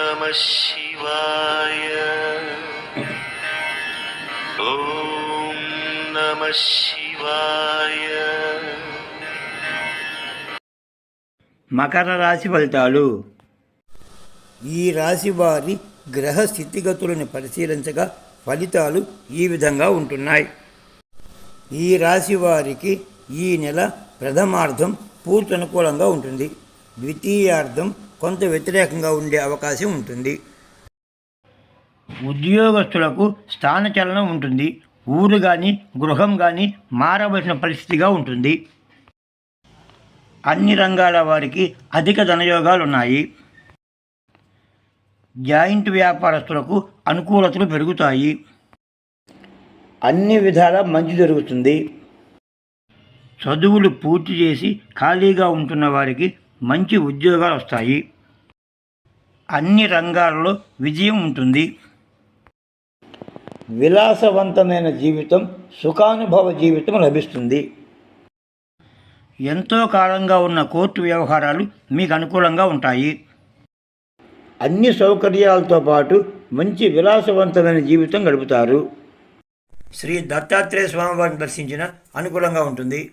నమ శివాయ ఓం నమ శివాయ మకర రాశి ఫలితాలు? ఈ రాశి వారి గ్రహ స్థితిగతులను పరిశీలించగా ఫలితాలు ఈ విధంగా ఉంటున్నాయి. ఈ రాశి వారికి ఈ నెల ప్రథమార్థం పూర్తి అనుకూలంగా ఉంటుంది. ద్వితీయార్థం కొంత వ్యతిరేకంగా ఉండే అవకాశం ఉంటుంది. ఉద్యోగస్తులకు స్థానచలనం ఉంటుంది. ఊరు కానీ గృహం కానీ మారవలసిన పరిస్థితిగా ఉంటుంది. అన్ని రంగాల వారికి అధిక ధనయోగాలు ఉన్నాయి. జాయింట్ వ్యాపారస్తులకు అనుకూలతలు పెరుగుతాయి. అన్ని విధాల మంచి జరుగుతుంది. చదువులు పూర్తి చేసి ఖాళీగా ఉంటున్న వారికి మంచి ఉద్యోగాలు వస్తాయి. అన్ని రంగాలలో విజయం ఉంటుంది. విలాసవంతమైన జీవితం సుఖానుభవ జీవితం లభిస్తుంది. ఎంతో కాలంగా ఉన్న కోర్టు వ్యవహారాలు మీకు అనుకూలంగా ఉంటాయి. అన్ని సౌకర్యాలతో పాటు మంచి విలాసవంతమైన జీవితం గడుపుతారు. శ్రీ దత్తాత్రేయ స్వామివారిని దర్శించిన అనుకూలంగా ఉంటుంది.